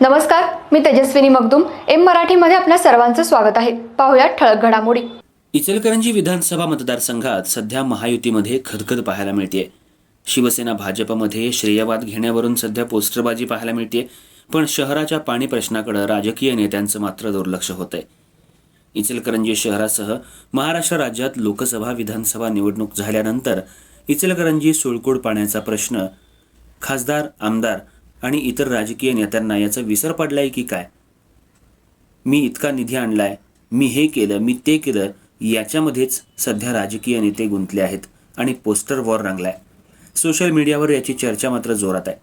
नमस्कार मी तेजस्विनी मगदुम. एम मराठीमध्ये आपल्या सर्वांचं स्वागत आहे. पाहुयात ठळक घडामोडी. इचलकरंजी विधानसभा मतदारसंघात सध्या महायुतीमध्ये खदखद पाहायला मिळते शिवसेना भाजपमध्ये श्रेयवाद घेण्यावरून सध्या पोस्टरबाजी पाहायला मिळते पण शहराच्या पाणी प्रश्नाकडे राजकीय नेत्यांचं मात्र दुर्लक्ष होतंय. इचलकरंजी शहरासह महाराष्ट्र राज्यात लोकसभा विधानसभा निवडणूक झाल्यानंतर इचलकरंजी सुळकोड पाण्याचा प्रश्न खासदार आमदार आणि इतर राजकीय नेत्यांना याचा विसर पडलाय की काय? मी इतका निधी आणलाय मी हे केलं मी ते केलं याच्यामध्येच सध्या राजकीय नेते गुंतले आहेत आणि पोस्टर वॉर रंगलाय. सोशल मीडियावर याची चर्चा मात्र जोरात आहे.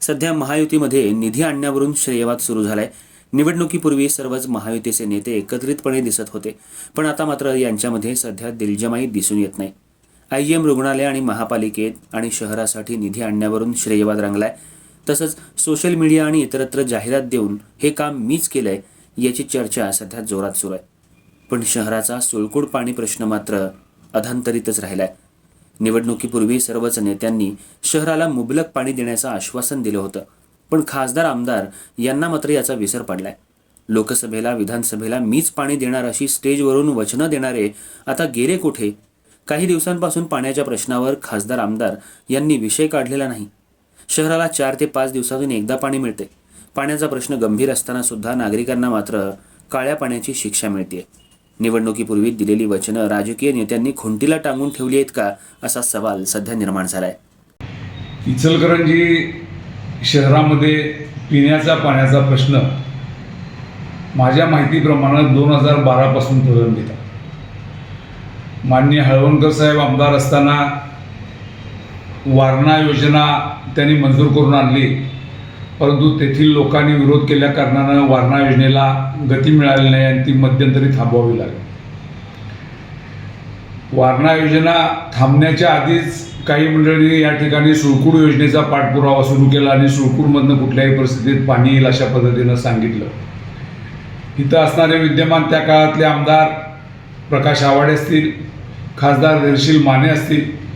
सध्या महायुतीमध्ये निधी आणण्यावरून श्रेयवाद सुरू झालाय. निवडणुकीपूर्वी सर्वच महायुतीचे नेते एकत्रितपणे दिसत होते पण आता मात्र यांच्यामध्ये सध्या दिलजमाई दिसून येत नाही. आय एम रुग्णालय आणि महापालिकेत आणि शहरासाठी निधी आणण्यावरून श्रेयवाद रंगलाय. तसंच सोशल मीडिया आणि इतरत्र जाहिरात देऊन हे काम मीच केलंय याची चर्चा सध्या जोरात सुरू आहे. पण शहराचा सोळकोड पाणी प्रश्न मात्र अधांतरितच राहिलाय. निवडणुकीपूर्वी सर्वच नेत्यांनी शहराला मुबलक पाणी देण्याचं आश्वासन दिलं होतं. पण खासदार आमदार यांना मात्र याचा विसर पडलाय. लोकसभेला विधानसभेला मीच पाणी देणार अशी स्टेजवरून वचनं देणारे आता गेले कुठे? काही दिवसांपासून पाण्याच्या प्रश्नावर खासदार आमदार यांनी विषय काढलेला नाही. शहराला चार ते पाच दिवसातून एकदा पाणी मिळते. पाण्याचा प्रश्न गंभीर असताना सुद्धा नागरिकांना मात्र काळ्या पाण्याची शिक्षा मिळते निवडणुकीपूर्वी दिलेली वचनं राजकीय नेत्यांनी खुंटीला टांगून ठेवली आहेत का असा सवाल सध्या निर्माण झालाय. इचलकरंजी शहरामध्ये पिण्याचा पाण्याचा प्रश्न माझ्या माहितीप्रमाणे दोन हजार बारापासून प्रलंबित आहे माननीय हळवणकर साहेब आमदार असताना वारणा योजना त्यांनी मंजूर करून आणली. परंतु तेथील लोकांनी विरोध केल्या कारणानं वारणा योजनेला गती मिळाली नाही आणि ती मध्यंतरी थांबवावी लागली. वारणा योजना थांबण्याच्या आधीच काही मंडळींनी या ठिकाणी सुळकूड योजनेचा पाठपुरावा सुरू केला आणि सुळकूडमधनं कुठल्याही परिस्थितीत पाणी येईल अशा पद्धतीनं सांगितलं. इथं असणारे विद्यमान त्या काळातले आमदार प्रकाश आवाडे असतील खासदार धैर्यशील माने असतील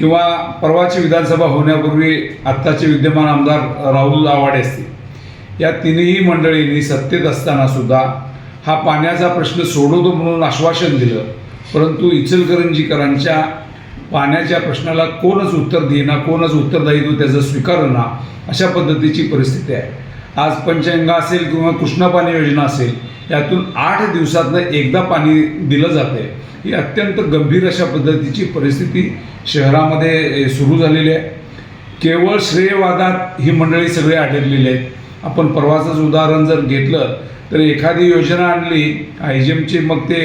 किंवा परवाची विधानसभा होण्यापूर्वी आत्ताचे विद्यमान आमदार राहुल आवाडे असतील. या तिन्ही मंडळींनी सत्तेत असताना सुद्धा हा पाण्याचा प्रश्न सोडवतो म्हणून आश्वासन दिलं. परंतु इचलकरंजीकरांच्या पाण्याच्या प्रश्नाला कोणच उत्तर देईना कोणच उत्तरदायित्व त्याचं स्वीकारणा अशा पद्धतीची परिस्थिती आहे. आज पंचगंगा असेल किंवा कृष्णा पाणी योजना असेल यातून आठ दिवसातनं एकदा पाणी दिलं जाते ही अत्यंत गंभीर अशा पद्धतीची परिस्थिती शहरामध्ये सुरू झालेली आहे. केवळ श्रेयवादात ही मंडळी सगळे अडकलेली आहेत. आपण परवाचंच उदाहरण जर घेतलं तर एखादी योजना आणली आय जी एमची मग ते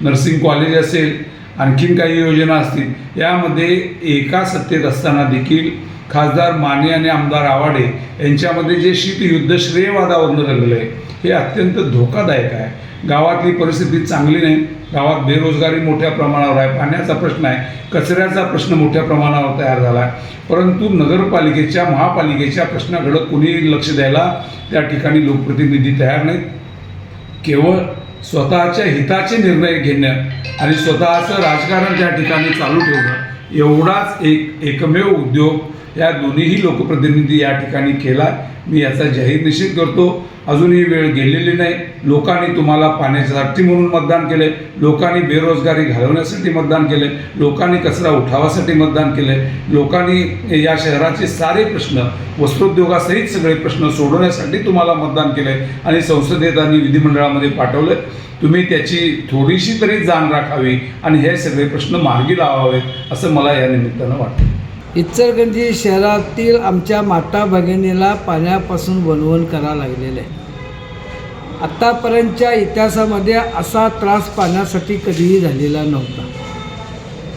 नर्सिंग कॉलेज असेल आणखीन काही योजना असतील यामध्ये एका सत्तेत असताना देखील खासदार माने आणि आमदार आवाडे यांच्यामध्ये जे शीत युद्ध श्रेयवादावरनं रंगलं आहे हे अत्यंत धोकादायक आहे. गावातली परिस्थिती चांगली नाही गावात बेरोजगारी मोठ्या प्रमाणावर आहे पाण्याचा प्रश्न आहे कचऱ्याचा प्रश्न मोठ्या प्रमाणावर तयार झाला आहे. परंतु नगरपालिकेच्या महापालिकेच्या प्रश्नाकडं कुणी लक्ष द्यायला त्या ठिकाणी लोकप्रतिनिधी तयार नाहीत. केवळ स्वतःच्या हिताचे निर्णय घेणं आणि स्वतःचं राजकारण त्या ठिकाणी चालू ठेवणं एवढाच एक एकमेव उद्योग या दोन्हीही लोकप्रतिनिधी या ठिकाणी केला मी याचा जाहीर निषेध करतो. अजूनही वेळ गेलेली नाही. लोकांनी तुम्हाला पाण्यासाठी म्हणून मतदान केले लोकांनी बेरोजगारी घालवण्यासाठी मतदान केले लोकांनी कचरा उठावासाठी मतदान केले लोकांनी या शहराचे सारे प्रश्न वस्त्रोद्योगासहित सगळे प्रश्न सोडवण्यासाठी तुम्हाला मतदान केले आणि संसदेत आणि विधिमंडळामध्ये पाठवले तुम्ही त्याची थोडीशी तरी जाण राखावी आणि हे सगळे प्रश्न मार्गी लावावेत असं मला या निमित्तानं वाटतं. इचलकरंजी शहरातील आमच्या माता भगिनीला पाण्यापासून वणवण करा लागलेलं. आहे आत्तापर्यंतच्या इतिहासामध्ये असा त्रास पाण्यासाठी कधीही झालेला नव्हता.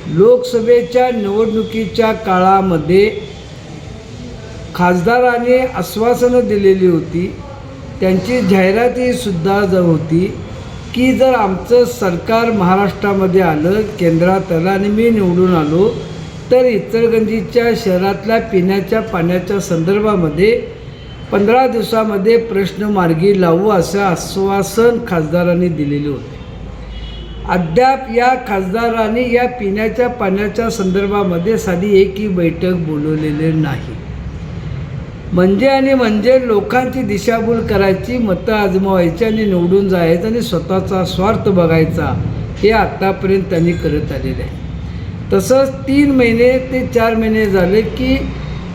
लोकसभेच्या निवडणुकीच्या काळामध्ये खासदारांनी आश्वासनं दिलेली होती त्यांची जाहिरातीसुद्धा ज होती की जर आमचं सरकार महाराष्ट्रामध्ये आलं केंद्रात आलं आणि मी निवडून आलो तर इचलगंजीच्या शहरातल्या पिण्याच्या पाण्याच्या संदर्भामध्ये पंधरा दिवसामध्ये प्रश्न मार्गी लावू असं आश्वासन खासदारांनी दिलेले होते. अद्याप या खासदारांनी या पिण्याच्या पाण्याच्या संदर्भामध्ये साधी एकही बैठक बोलवलेली नाही. म्हणजे आणि म्हणजे लोकांची दिशाभूल करायची मतं आजमावायची आणि निवडून जायचं आणि स्वतःचा स्वार्थ बघायचा हे आत्तापर्यंत त्यांनी करत आलेले आहे. तसंच तीन महिने ते चार महिने झाले की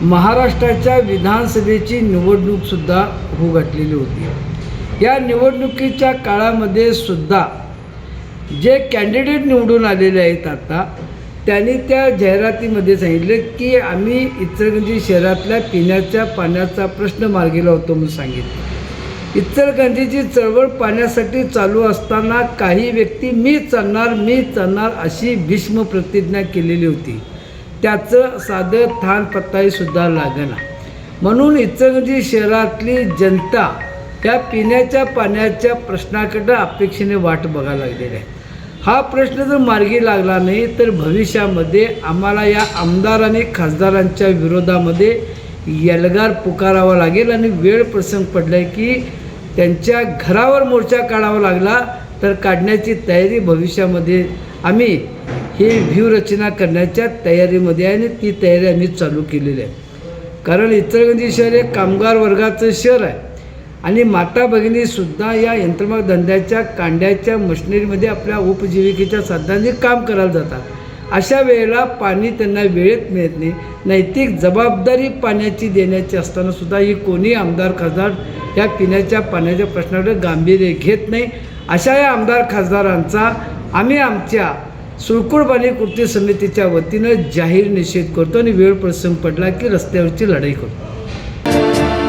महाराष्ट्राच्या विधानसभेची निवडणूकसुद्धा होऊ घातलेली होती. या निवडणुकीच्या काळामध्ये सुद्धा जे कॅन्डिडेट निवडून आलेले आहेत आता त्यांनी त्या जाहिरातीमध्ये सांगितलं की आम्ही इचलगंजी शहरातल्या पिण्याच्या पाण्याचा प्रश्न मार्गी लावतो म्हणून सांगितलं. इचलगंजीची चळवळ पाण्यासाठी चालू असताना काही व्यक्ती मी चालणार मी चालणार अशी भीष्म प्रतिज्ञा केलेली होती. त्याचं साधं थान पत्ताहीसुद्धा म्हणून इचलकरंजी शहरातली जनता या पिण्याच्या पाण्याच्या प्रश्नाकडं अपेक्षेने वाट बघायला लागलेली आहे. हा प्रश्न जर मार्गी लागला नाही तर भविष्यामध्ये आम्हाला या आमदार आणि खासदारांच्या विरोधामध्ये एल्गार पुकारावा लागेल आणि वेळ प्रसंग पडला आहे की त्यांच्या घरावर मोर्चा काढावा लागला तर काढण्याची तयारी भविष्यामध्ये आम्ही ही व्यूहरचना करण्याच्या तयारीमध्ये आहे आणि ती तयारी आम्ही चालू केलेली आहे. कारण इचलगंजी शहर हे कामगार वर्गाचं शहर आहे. आणि माता भगिनीसुद्धा या यंत्रमाग धंद्याच्या कांड्याच्या मशिनरीमध्ये आपल्या उपजीविकेच्या साधनांनी काम करायला जातात. अशा वेळेला पाणी त्यांना वेळेत मिळत नाही. नैतिक जबाबदारी पाण्याची देण्याची असतानासुद्धा ही कोणी आमदार खासदार या पिण्याच्या पाण्याच्या प्रश्नाकडे गांभीर्य घेत नाही. अशा या आमदार खासदारांचा आम्ही आमच्या सुळकुळबाणी कृती समितीच्या वतीनं जाहीर निषेध करतो आणि वेळ प्रसंग पडला की रस्त्यावरची लढाई करतो.